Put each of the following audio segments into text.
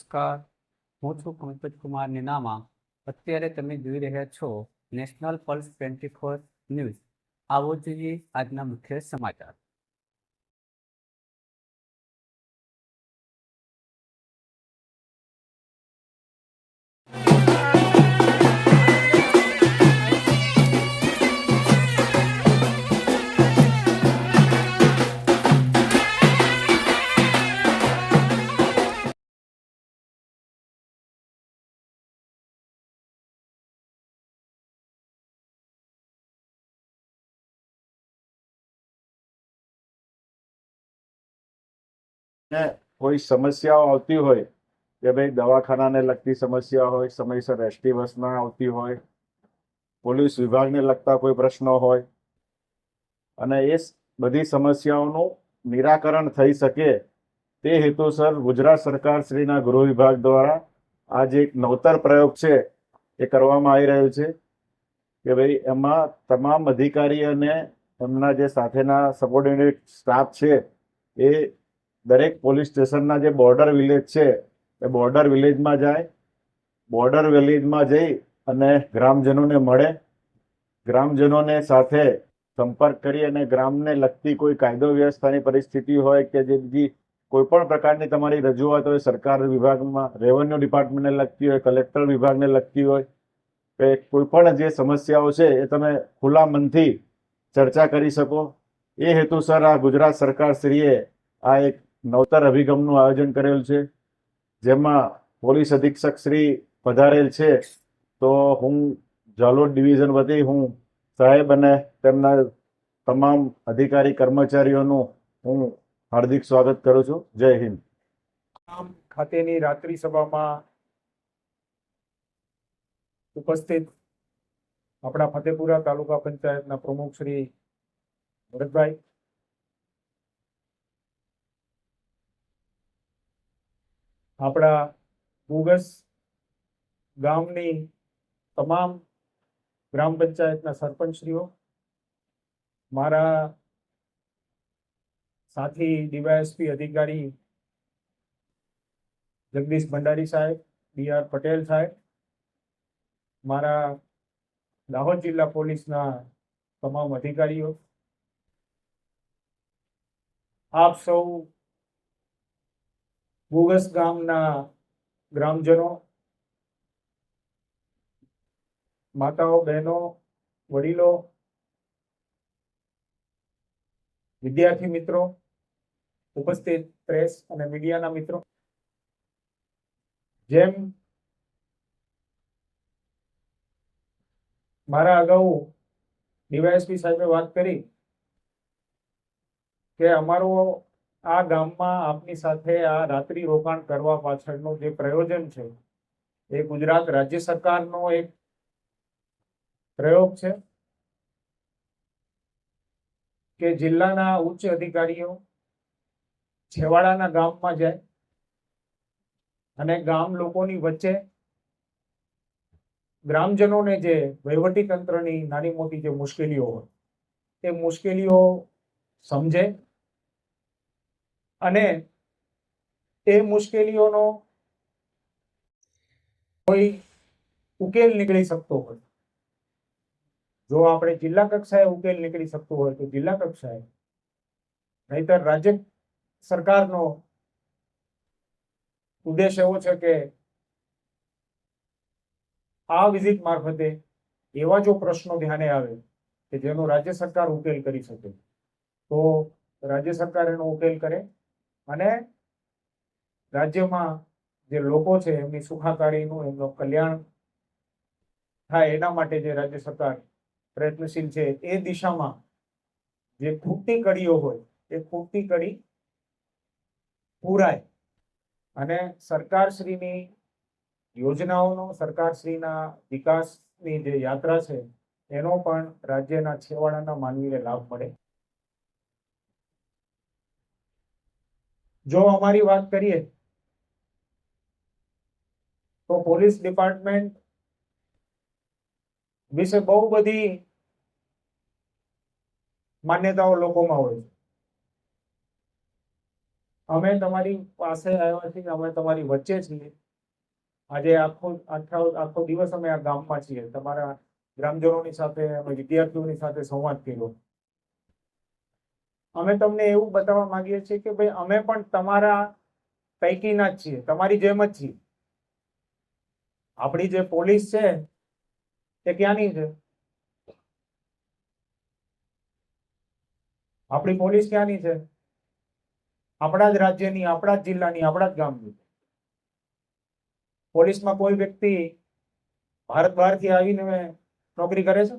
નમસ્કાર. હું છું પંકજ કુમાર નિનામા અત્યારે તમે જોઈ રહ્યા છો national pulse twenty four news. આવો જોઈએ આજના મુખ્ય સમાચાર. કોઈ સમસ્યાઓ આવતી હોય, કે ભાઈ દવાખાનાને લગતી સમસ્યા હોય, સમયસર એસટી બસ આવતી હોય, પોલીસ વિભાગને લગતા કોઈ પ્રશ્નો હોય, અને એ બધી સમસ્યાઓનું નિરાકરણ થઈ શકે, તે હેતુસર ગુજરાત સરકાર શ્રીના ગૃહ વિભાગ દ્વારા આ જે એક નવતર પ્રયોગ છે, એ કરવામાં આવી રહ્યો છે, કે ભાઈ એમાં તમામ અધિકારી અને એમના જે સાથેના સબોર્ડિનેટ સ્ટાફ છે, એ દરેક પોલીસ સ્ટેશનના જે બોર્ડર વિલેજ છે, એ બોર્ડર વિલેજમાં જાય, બોર્ડર વિલેજમાં જઈ અને ગ્રામજનોને મળે. ગ્રામજનોને સાથે સંપર્ક કરી અને ગ્રામને લગતી કોઈ કાયદો વ્યવસ્થાની પરિસ્થિતિ હોય કે જે બીજી કોઈ પણ પ્રકારની તમારી રજૂઆત હોય, સરકાર વિભાગમાં, રેવન્યુ ડિપાર્ટમેન્ટને લગતી હોય, કલેક્ટર વિભાગને લગતી હોય, કે કોઈ પણ જે સમસ્યાઓ છે, એ તમે ખુલ્લા મનથી ચર્ચા કરી શકો. એ હેતુસર આ ગુજરાત સરકાર શ્રીએ આ એક નવતર અભિગમનું આયોજન કરેલ છે, જેમાં પોલીસ અધિક્ષક શ્રી પધારેલ છે, તો હું જાલોદ ડિવિઝન વતી હું સાહેબ અને તેમના તમામ અધિકારી કર્મચારીઓનું હું હાર્દિક સ્વાગત કરું છું. જય હિન્દ. ખાતેની રાત્રિ સભામાં ઉપસ્થિત આપણા ફતેપુરા તાલુકા પંચાયતના પ્રમુખ શ્રી ભરતભાઈ આપણા બોગસ ગામની તમામ ગ્રામ પંચાયતના સરપંચશ્રીઓ, મારા સાથી ડીવાયએસપી અધિકારી જગદીશ ભંડારી સાહેબ બી આર પટેલ સાહેબ, મારા દાહોદ જિલ્લા પોલીસના તમામ અધિકારીઓ, આપ સૌ બોગસ ગામના ગ્રામજનો, માતાઓ, બહેનો, વડીલો, વિદ્યાર્થી મિત્રો, ઉપસ્થિત પ્રેસ અને મીડિયાના મિત્રો, જેમ મારા અગાઉ ડીવાયએસપી સાહેબે વાત કરી કે અમારો આ ગામમાં આપની સાથે આ રાત્રિ રોકાણ કરવા પાછળનું જે પ્રયોજન છે, એ ગુજરાત રાજ્ય સરકારનો એક પ્રયોગ છે કે જિલ્લાના ઉચ્ચ અધિકારીઓ છેવાડાના ગામમાં જાય અને ગામ લોકોની વચ્ચે ગ્રામજનોને જે વહીવટી તંત્રની નાની મોટી જે મુશ્કેલીઓ હોય તે મુશ્કેલીઓ સમજે અને એ મુશ્કેલીઓનો કોઈ ઉકેલ નીકળી શકતો હોય. જો આપણે જિલ્લા કક્ષાએ ઉકેલ નીકળી શકતો હોય તો જિલ્લા કક્ષાએ, નહીતર રાજ્ય સરકારનો ઉદ્દેશ એવો છે કે આ વિઝિટ મારફતે એવા જો પ્રશ્નો ધ્યાને આવે કે જેનો રાજ્ય સરકાર ઉકેલ કરી શકે, તો રાજ્ય સરકાર એનો ઉકેલ કરે અને રાજ્યમાં જે લોકો છે, એમની સુખાકારીનું, એમનું કલ્યાણ થાય એના માટે જે રાજ્ય સરકાર પ્રયત્નશીલ છે, એ દિશામાં જે ખૂટતી કડીઓ હોય, એ ખૂટતી કડી પૂરાય. અને સરકારશ્રીની યોજનાઓનો, સરકારશ્રીના વિકાસની જે યાત્રા છે, એનો પણ રાજ્યના છેવાડાના માનવીને લાભ મળે. જો અમારી વાત કરીએ, તો પોલીસ ડિપાર્ટમેન્ટ વિશે બહુ બધી માન્યતાઓ લોકોમાં હોય છે. અમે તમારી પાસે આવ્યા છીએ અમે તમારી વચ્ચે છીએ. આજે આખો આખો આખો દિવસ અમે આ ગામમાં છીએ. તમારા ગ્રામજનોની સાથે, અમે વિદ્યાર્થીઓની સાથે સંવાદ કર્યો. અમે તમને એવું બતાવવા માંગીએ છીએ કે ભાઈ, અમે પણ તમારા પૈકીના જ છીએ, તમારી જેમ જ છીએ. આપણી જે પોલીસ છે તે ક્યાંની છે? આપણી પોલીસ ક્યાંની છે? આપણા જ રાજ્યની, આપણા જ જિલ્લાની, આપણા જ ગામની. પોલીસમાં કોઈ વ્યક્તિ ભારત બહારથી આવીને નોકરી કરે છે?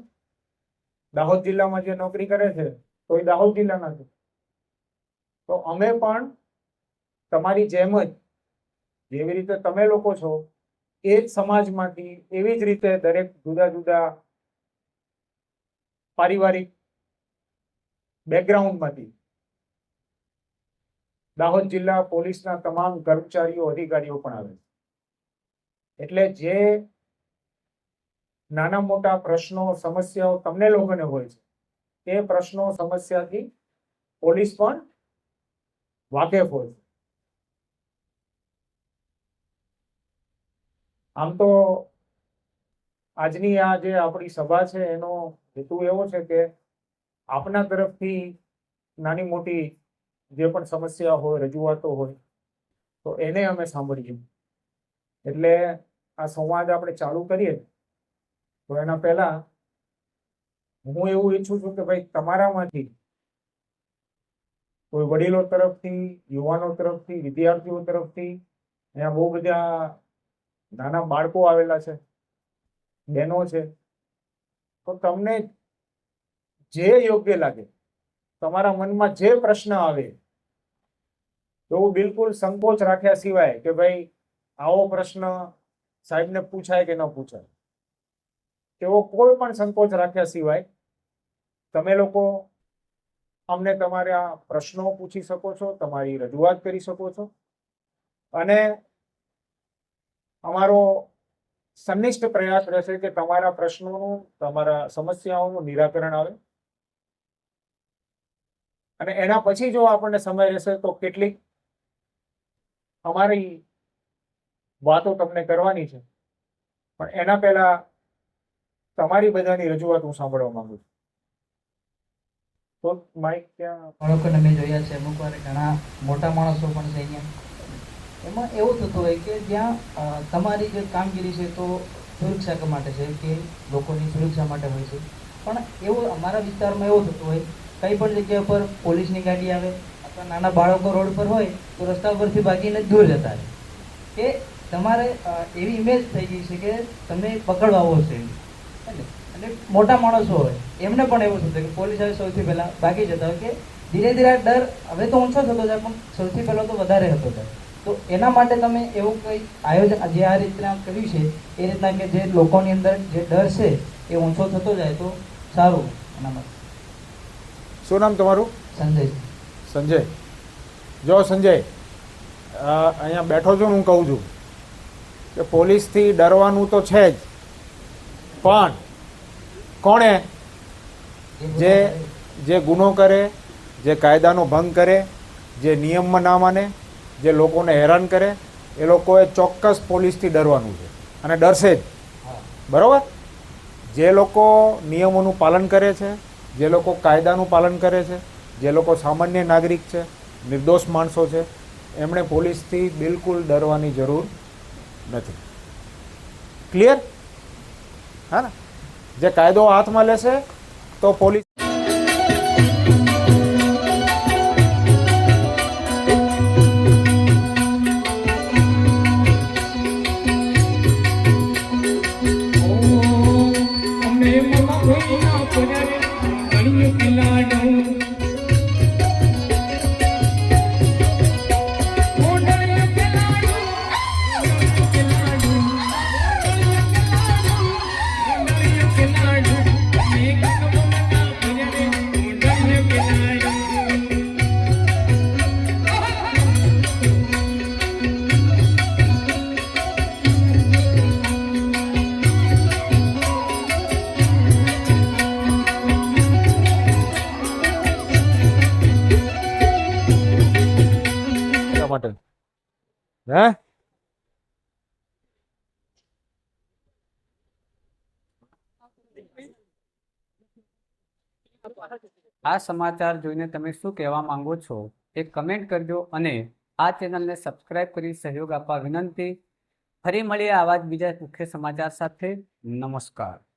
દાહોદ જિલ્લામાં જે નોકરી કરે છે તો એ દાહોદ જિલ્લાના છે. તો અમે પણ તમારી જેમ જ જેવી રીતે તમે લોકો છો, એ જ સમાજમાંથી એવી જ રીતે દરેક જુદા જુદા પારિવારિક બેકગ્રાઉન્ડમાંથી દાહોદ જિલ્લા પોલીસના તમામ કર્મચારીઓ, અધિકારીઓ પણ આવે છે. એટલે જે નાના મોટા પ્રશ્નો, સમસ્યાઓ તમને લોકોને હોય છે એ પ્રશ્નો સમસ્યાથી પોલીસ પણ વાકેફ હોય આમ તો આજની આ જે આપણી સભા છે, એનો હેતુ એવો છે કે આપના તરફથી નાની મોટી જે પણ સમસ્યા હોય, રજૂઆતો હોય, તો એને અમે સાંભળીએ. એટલે આ સંવાદ આપણે ચાલુ કરીએ, તો એના પહેલા હું એવું ઈચ્છું છું કે ભાઈ તમારામાંથી કોઈ વડીલો તરફથી, યુવાનો તરફથી, વિદ્યાર્થીઓ તરફથી, અહીંયા બહુ બધા નાના બાળકો આવેલા છે, બહેનો છે, તો તમને જે યોગ્ય લાગે, તમારા મનમાં જે પ્રશ્ન આવે એવું બિલકુલ સંકોચ રાખ્યા સિવાય કે ભાઈ આવો પ્રશ્ન સાહેબને પૂછાય કે ન પૂછાય. એવો કોઈ પણ સંકોચ રાખ્યા સિવાય તમે લોકો અમને તમારા પ્રશ્નો પૂછી શકો છો, તમારી રજૂઆત કરી શકો છો. અને અમારો સનિષ્ઠ પ્રયાસ રહેશે કે તમારા પ્રશ્નોનું, તમારા સમસ્યાઓનું નિરાકરણ આવે. અને એના પછી જો આપણને સમય રહેશે તો કેટલીક અમારી વાતો તમને કરવાની છે. પણ એના પહેલા તમારી બધાની રજૂઆત હું સાંભળવા માંગુ છું. તો માઇક ત્યાં બાળકોને મેં જોયા છે, અમુક વાર ઘણા મોટા માણસો પણ છે અહીંયા. એમાં એવું થતું હોય કે જ્યાં તમારી જે કામગીરી છે તો સુરક્ષા માટે છે કે લોકોની સુરક્ષા માટે હોય છે. પણ એવું અમારા વિસ્તારમાં એવું થતું હોય, કંઈ પણ જગ્યા પર પોલીસની ગાડી આવે અથવા નાના બાળકો રોડ પર હોય, તો રસ્તા પરથી ભાગીને દૂર જતા રહે. કે તમારે એવી ઇમેજ થઈ ગઈ છે કે તમે પકડવા આવો છો અને મોટા માણસો હોય એમને પણ એવું થતું કે પોલીસ હવે સૌથી પહેલા ભાગી જતા હોય કે ધીરે ધીરે ડર હવે તો ઓછો થતો જાય પણ સૌથી પહેલો તો વધારે હતો જાય. તો એના માટે તમે એવું કંઈ આયોજન જે આ રીતના કર્યું છે એ રીતના કે જે લોકોની અંદર જે ડર છે એ ઓછો થતો જાય તો સારું એના માટે. શું નામ તમારું? સંજય. સંજય. જો સંજય અહીંયા બેઠો છું હું કહું છું કે પોલીસથી ડરવાનું તો છે જ પણ કોણે જે જે ગુનો કરે, જે કાયદાનો ભંગ કરે, જે નિયમમાં ના માને, જે લોકોને હેરાન કરે, એ લોકોએ ચોક્કસ પોલીસથી ડરવાનું છે. અને ડરશે જ. બરાબર? જે લોકો નિયમોનું પાલન કરે છે, જે લોકો કાયદાનું પાલન કરે છે, જે લોકો સામાન્ય નાગરિક છે, નિર્દોષ માણસો છે, એમણે પોલીસથી બિલકુલ ડરવાની જરૂર નથી. ક્લિયર? હા ને? જે કાયદો હાથમાં લેશે તો પોલીસ Thank મમા હે? આ સમાચાર જોઈને તમે શું કહેવા માંગો છો? એ કમેન્ટ કરજો અને આ ચેનલને સબસ્ક્રાઇબ કરી સહયોગ આપવા વિનંતી. ફરી મળીએ આવા જ બીજા મુખ્ય સમાચાર સાથે. નમસ્કાર.